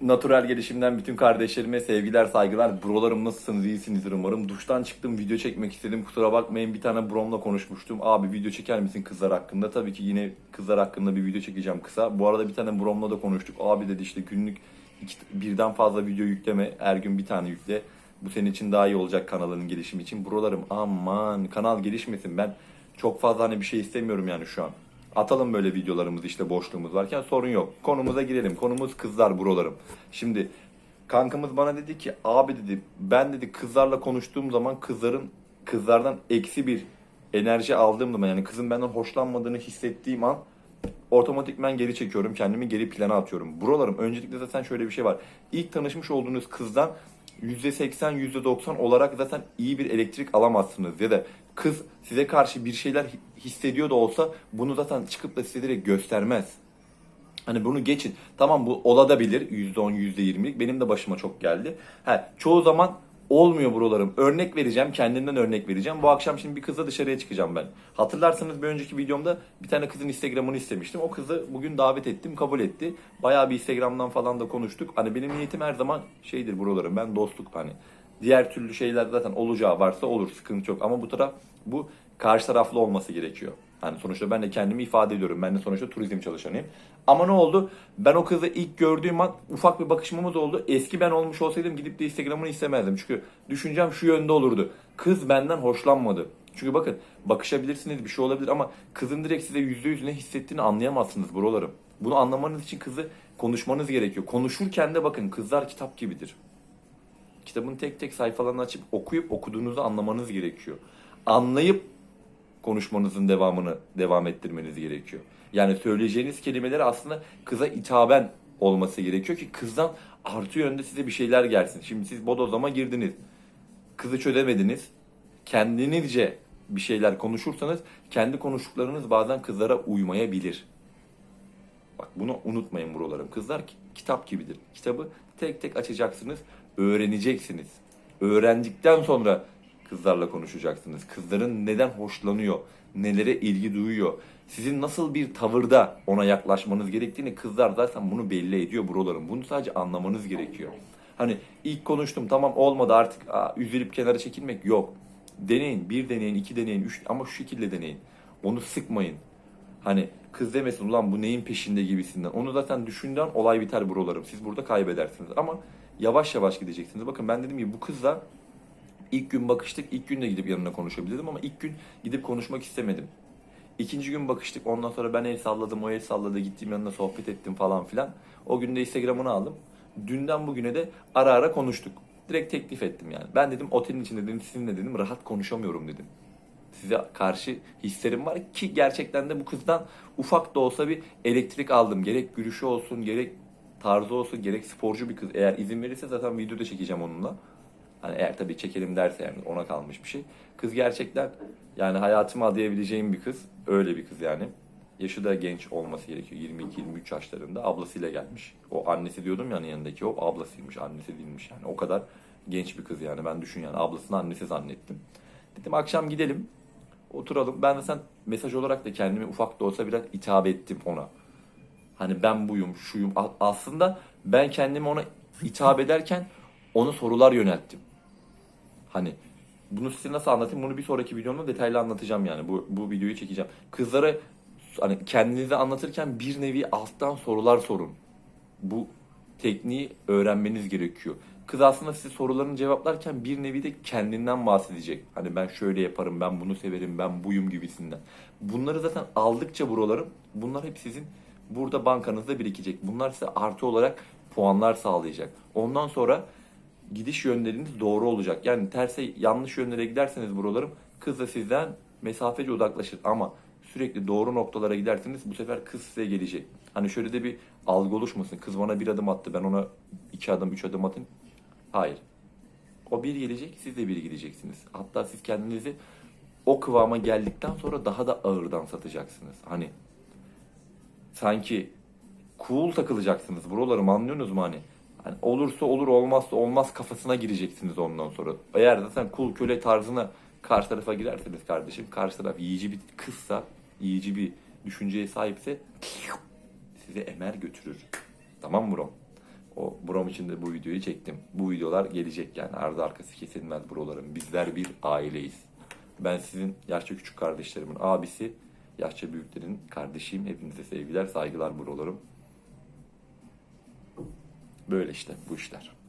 Natural gelişimden bütün kardeşlerime sevgiler, saygılar. Brolarım nasılsınız? İyisinizdir umarım. Duştan çıktım, video çekmek istedim. Kusura bakmayın bir tane bromla konuşmuştum. Abi video çeker misin kızlar hakkında? Tabii ki yine kızlar hakkında bir video çekeceğim kısa. Bu arada bir tane bromla da konuştuk. Abi dedi işte günlük iki, birden fazla video yükleme. Her gün bir tane yükle. Bu senin için daha iyi olacak kanalının gelişimi için. Brolarım aman kanal gelişmesin. Ben çok fazla hani bir şey istemiyorum yani şu an. Atalım böyle videolarımızı işte boşluğumuz varken sorun yok. Konumuza girelim. Konumuz kızlar buralarım. Şimdi kankamız bana dedi ki abi dedi ben dedi kızlarla konuştuğum zaman kızların kızlardan eksi bir enerji aldığım zaman yani kızın benden hoşlanmadığını hissettiğim an otomatikmen geri çekiyorum. Kendimi geri plana atıyorum. Buralarım öncelikle zaten şöyle bir şey var. İlk tanışmış olduğunuz kızdan %80, %90 olarak zaten iyi bir elektrik alamazsınız. Ya da kız size karşı bir şeyler hi- hissediyor da olsa bunu zaten çıkıp da size direkt göstermez. Hani bunu geçin. Tamam bu olabilir %10, %20'lik. Benim de başıma çok geldi. Ha, çoğu zaman olmuyor buralarım. Örnek vereceğim. Kendimden örnek vereceğim. Bu akşam şimdi bir kızla dışarıya çıkacağım ben. Hatırlarsanız bir önceki videomda bir tane kızın Instagram'ını istemiştim. O kızı bugün davet ettim. Kabul etti. Bayağı bir Instagram'dan falan da konuştuk. Hani benim niyetim her zaman şeydir buralarım. Ben dostluk hani. Diğer türlü şeyler zaten olacağı varsa olur. Sıkıntı yok. Ama bu taraf bu karşı taraflı olması gerekiyor. Hani sonuçta ben de kendimi ifade ediyorum. Ben de sonuçta turizm çalışanıyım. Ama ne oldu? Ben o kızı ilk gördüğüm an ufak bir bakışmamız oldu. Eski ben olmuş olsaydım gidip de Instagram'ını istemezdim. Çünkü düşüncem şu yönde olurdu. Kız benden hoşlanmadı. Çünkü bakın bakışabilirsiniz bir şey olabilir ama kızın direkt size yüzde yüz ne hissettiğini anlayamazsınız buralarım. Bunu anlamanız için kızı konuşmanız gerekiyor. Konuşurken de bakın kızlar kitap gibidir. Kitabın tek tek sayfalarını açıp okuyup okuduğunuzu anlamanız gerekiyor. Anlayıp konuşmanızın devamını devam ettirmeniz gerekiyor. Yani söyleyeceğiniz kelimeler aslında kıza hitaben olması gerekiyor ki kızdan artı yönde size bir şeyler gelsin. Şimdi siz bodozlama girdiniz. Kızı çözemediniz. Kendinizce bir şeyler konuşursanız kendi konuştuklarınız bazen kızlara uymayabilir. Bak bunu unutmayın buralarım. Kızlar ki- kitap gibidir. Kitabı tek tek açacaksınız, öğreneceksiniz. Öğrendikten sonra kızlarla konuşacaksınız. Kızların neden hoşlanıyor, nelere ilgi duyuyor, sizin nasıl bir tavırda ona yaklaşmanız gerektiğini kızlar zaten bunu belli ediyor buralarım. Bunu sadece anlamanız gerekiyor. Hani ilk konuştum tamam olmadı artık aa, üzülüp kenara çekilmek yok. Deneyin, bir deneyin, iki deneyin, üç ama şu şekilde deneyin. Onu sıkmayın. Hani kız demesin ulan bu neyin peşinde gibisinden. Onu zaten düşünden olay biter buralarım. Siz burada kaybedersiniz. Ama yavaş yavaş gideceksiniz. Bakın ben dedim ki bu kızla ilk gün bakıştık. ilk gün de gidip yanına konuşabilirdim ama ilk gün gidip konuşmak istemedim. İkinci gün bakıştık. Ondan sonra ben el salladım, o el salladı. Gittim yanına sohbet ettim falan filan. O gün de Instagram'ını aldım. Dünden bugüne de ara ara konuştuk. Direkt teklif ettim yani. Ben dedim otelin içinde dedim sizinle dedim rahat konuşamıyorum dedim size karşı hislerim var ki gerçekten de bu kızdan ufak da olsa bir elektrik aldım. Gerek gülüşü olsun, gerek tarzı olsun, gerek sporcu bir kız. Eğer izin verirse zaten videoda çekeceğim onunla. Hani eğer tabii çekelim derse yani ona kalmış bir şey. Kız gerçekten yani hayatıma adayabileceğim bir kız. Öyle bir kız yani. Yaşı da genç olması gerekiyor. 22-23 yaşlarında. Ablasıyla gelmiş. O annesi diyordum yani yanındaki o ablasıymış. Annesi değilmiş yani. O kadar genç bir kız yani. Ben düşün yani ablasını annesi zannettim. Dedim akşam gidelim. Oturalım. Ben de sen mesaj olarak da kendimi ufak da olsa biraz hitap ettim ona. Hani ben buyum, şuyum. Aslında ben kendimi ona hitap ederken ona sorular yönelttim. Hani bunu size nasıl anlatayım? Bunu bir sonraki videomda detaylı anlatacağım yani. Bu, bu videoyu çekeceğim. Kızlara hani kendinizi anlatırken bir nevi alttan sorular sorun. Bu tekniği öğrenmeniz gerekiyor. Kız aslında size sorularını cevaplarken bir nevi de kendinden bahsedecek. Hani ben şöyle yaparım, ben bunu severim, ben buyum gibisinden. Bunları zaten aldıkça buralarım, bunlar hep sizin burada bankanızda birikecek. Bunlar size artı olarak puanlar sağlayacak. Ondan sonra gidiş yönleriniz doğru olacak. Yani terse yanlış yönlere giderseniz buralarım kız da sizden mesafece uzaklaşır. Ama sürekli doğru noktalara giderseniz bu sefer kız size gelecek. Hani şöyle de bir algı oluşmasın. Kız bana bir adım attı ben ona iki adım üç adım atayım. Hayır. O bir gelecek siz de bir gideceksiniz. Hatta siz kendinizi o kıvama geldikten sonra daha da ağırdan satacaksınız. Hani sanki cool takılacaksınız. Buralarım anlıyorsunuz mu hani? Hani olursa olur olmazsa olmaz kafasına gireceksiniz ondan sonra. Eğer zaten cool köle tarzına karşı tarafa girerseniz kardeşim karşı taraf yiyici bir kızsa, yiyici bir düşünceye sahipse sizi emer götürür. Tamam mı? O brom için de bu videoyu çektim. Bu videolar gelecek yani. Ardı arkası kesilmez brolarım. Bizler bir aileyiz. Ben sizin yaşça küçük kardeşlerimin abisi, yaşça büyüklerin kardeşiyim. Hepinize sevgiler, saygılar brolarım. Böyle işte bu işler.